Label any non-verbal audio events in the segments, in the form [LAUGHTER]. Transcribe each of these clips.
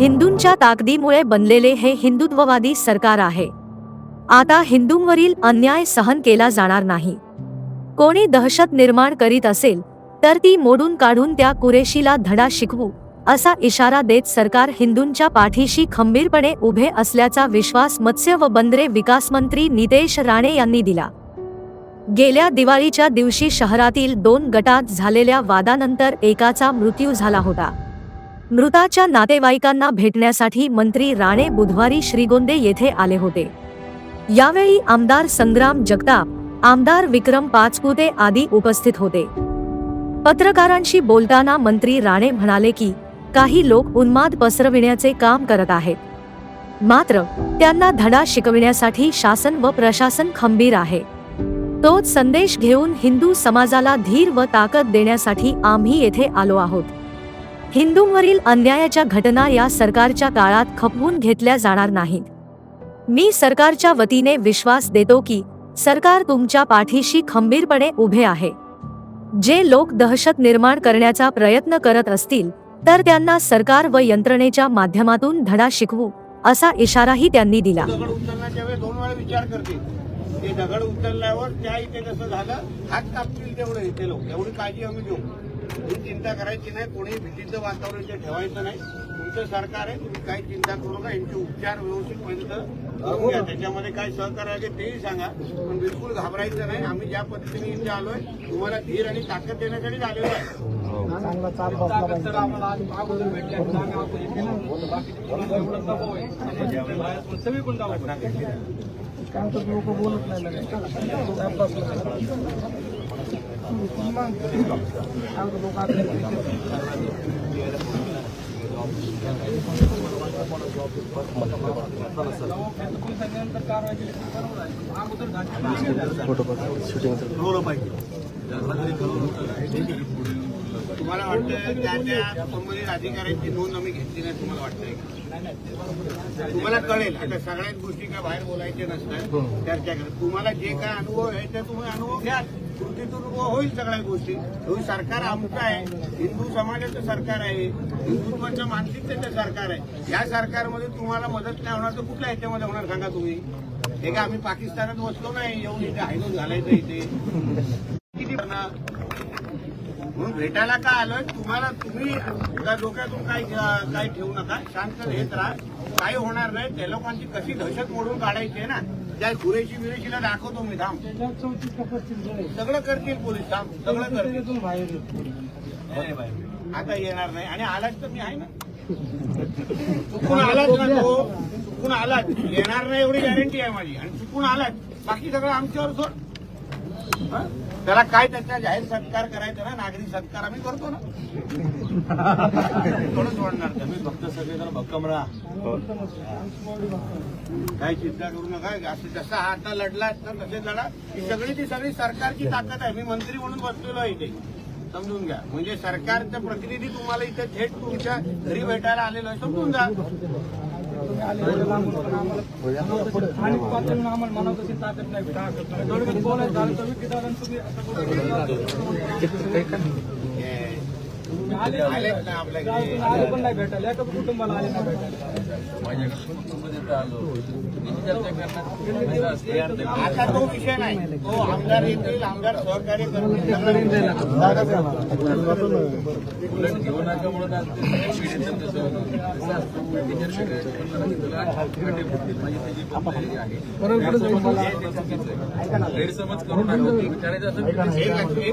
हिंदूंच्या ताकदीमुळे बनलेले हे हिंदुत्ववादी सरकार आहे. आता हिंदूंवरील अन्याय सहन केला जाणार नाही. कोणी दहशत निर्माण करीत असेल तर ती मोडून काढून त्या कुरेशीला धडा शिकवू असा इशारा देत सरकार हिंदूंच्या पाठीशी खंबीरपणे उभे असल्याचा विश्वास मत्स्य व बंदरे विकास मंत्री नितेश राणे यांनी दिला. गेल्या दिवाळीच्या दिवशी शहरातील दोन गटात झालेल्या वादानंतर एकाचा मृत्यू झाला होता. मृताच्या नातेवाईकांना भेटण्यासाठी मंत्री राणे बुधवारी श्रीगोंदे येथे आले होते. यावेळी आमदार संग्राम जगताप आमदार विक्रम पाचपुते आदी उपस्थित होते. पत्रकारांशी बोलताना मंत्री राणे म्हणाले की काही लोक उन्माद पसरविण्याचे काम करत आहेत. मात्र त्यांना धडा शिकविण्यासाठी शासन व प्रशासन खंबीर आहे. तोच संदेश घेऊन हिंदू समाजाला धीर व ताकद देण्यासाठी आम्ही येथे आलो आहोत. हिंदूंवरील अन्यायाच्या घटना या सरकारच्या काळात खपवून घेतल्या जाणार नाहीत. मी सरकारच्या वतीने विश्वास देतो की सरकार तुमच्या पाठीशी खंबीरपणे उभे आहे. जे लोक दहशत निर्माण करण्याचा प्रयत्न करत असतील तर त्यांना सरकार व यंत्रणेच्या माध्यमातून धडा शिकवू असा इशाराही त्यांनी दिला. दगड ते दगड उचलल्यावर त्या इथे कसं झालं हात कापतील तेवढं इथे लोक. एवढी काळजी आम्ही घेऊ. ही चिंता करायची नाही कोणी भीतीचं वातावरण ते ठेवायचं नाही. तुमचं सरकार आहे तुम्ही काही चिंता करू नका यांचे उपचार व्यवस्थित पर्यंत करून त्याच्यामध्ये काय सहकार्य आहे तेही सांगा. पण बिलकुल घाबरायचं नाही. आम्ही ज्या पद्धतीने इथे आलोय तुम्हाला धीर आणि ताकद देण्यासाठीच आलेलो आहे. हो. ठरवलं पाहिजे तुम्हाला वाटतं त्या त्या संबंधित अधिकाऱ्यांची नोंद आम्ही घेतली नाही तुम्हाला वाटतंय तुम्हाला कळेल. आता सगळ्याच गोष्टी काय बाहेर बोलायच्या नसतात चर्चा करत. तुम्हाला जे काय अनुभव आहे ते तुम्ही अनुभव घ्या कृतीतून होईल सगळ्या गोष्टी. हे सरकार आमचं आहे. हिंदू समाजाचं सरकार आहे. हिंदुत्वाच्या मानसिकतेचं सरकार आहे. या सरकारमध्ये तुम्हाला मदत नाही होणार तर कुठल्या ह्याच्यामध्ये होणार सांगा तुम्ही? हे का आम्ही पाकिस्तानात बसलो नाही येऊन इथे हायदून घालायचं इथे. म्हणून भेटायला का आलोय? तुम्हाला तुम्ही डोक्यातून काही काही ठेवू नका. शांत घेत राहा. काही होणार नाही. त्या लोकांची कशी दहशत मोडून काढायची आहे ना त्या गुरेशी बिरेशीला दाखवतो मी. थांब. सगळं करतील पोलीस. थांब. सगळं करतील. बाहेर आता येणार नाही. आणि आलाच तर मी आहे ना. चुकून आलाच ना तो. चुकून आलाच येणार नाही एवढी गॅरंटी आहे माझी. आणि चुकून आलाच बाकी सगळं आमच्यावर सोड. त्याला काय त्याचा जाहीर सत्कार करायचा ना नागरिक सत्कार आम्ही करतो ना. [LAUGHS] थोडं सोडणार तुम्ही फक्त सगळेजण भक्कम राहा. काही चिंता करू नका. असं जसा हा आता लढलात ना तसे लढा. ही सगळी ती सगळी सरकारची ताकद आहे. मी मंत्री म्हणून बसलेलो आहे इथे. समजून घ्या. म्हणजे सरकारचा प्रतिनिधी तुम्हाला इथे थेट तुमच्या घरी भेटायला आलेलो आहे. समजून जा. आलेच ना आपल्याकडे आता तो नाही तो आमदार येतील एक एक सांगू का आलं तर? कधी आलं? विचारा त्याला. दोन- घेऊ नका म्हणून. चुकीची माहिती घेऊ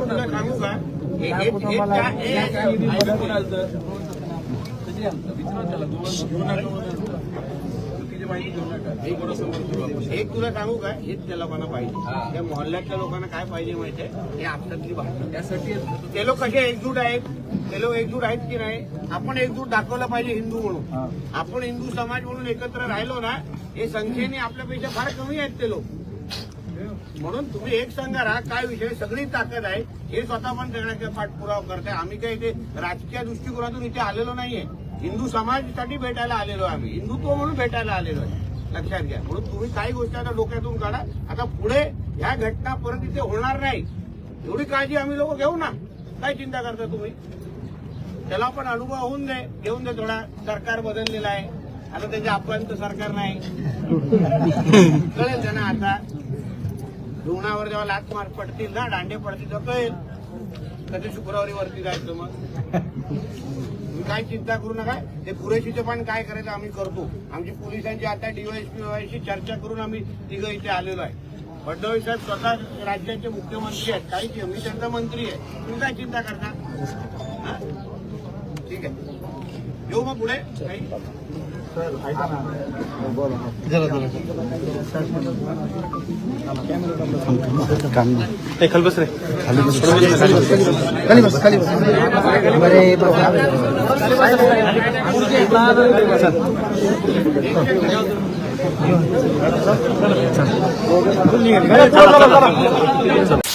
नका. हे एक तुला सांगू का? हेच त्या लोकांना हा. पाहिजे त्या मोहल्ल्यातल्या लोकांना काय पाहिजे माहितीये हे आपल्यातली भाषा. त्यासाठी ते लोक कसे एकजूट आहेत? ते लोक एकजूट आहेत की नाही? आपण एकजूट दाखवला पाहिजे हिंदू म्हणून. आपण हिंदू समाज म्हणून एकत्र राहिलो ना हे संख्येने आपल्यापेक्षा फार कमी आहेत ते लोक. म्हणून तुम्ही एक सांगा राहा काय विषय? सगळी ताकद आहे. हे स्वतः पण सगळ्याचा पाठपुरावा करताय. आम्ही काही इथे राजकीय दृष्टिकोनातून इथे आलेलो नाहीये. हिंदू समाजासाठी भेटायला आलेलो आहे आम्ही. हिंदुत्व म्हणून भेटायला आलेलो आहे. लक्षात घ्या. म्हणून तुम्ही काही गोष्टी आता डोक्यातून काढा. आता पुढे ह्या घटना परत इथे होणार नाही. एवढी काळजी आम्ही लोक घेऊ ना. काय चिंता करता तुम्ही? त्याला पण अनुभव होऊन दे. घेऊन दे थोडा. सरकार बदललेला आहे. आता त्याच्या अपयंत सरकार नाही. कळेल त्यांना आता. रुग्णावर जेव्हा लात मार पडतील ना दांडे पडतील तर कळेल. कधी शुक्रवारी वरती जायचं मग. तुम्ही काय चिंता करू नका. ते कुरेशीचं पण काय करायचं आम्ही करतो. आमची पोलिसांची आता डीवायसपी चर्चा करून आम्ही तिघं इथे आलेलो आहे. फडणवीस साहेब स्वतः राज्याचे मुख्यमंत्री आहेत. काही मी त्यांचा मंत्री आहे. तुम्ही काय चिंता करता? ठीक आहे येऊ मग पुढे काही ते खाली बस रे खाली बस खाली बस खाली बस अरे बाबा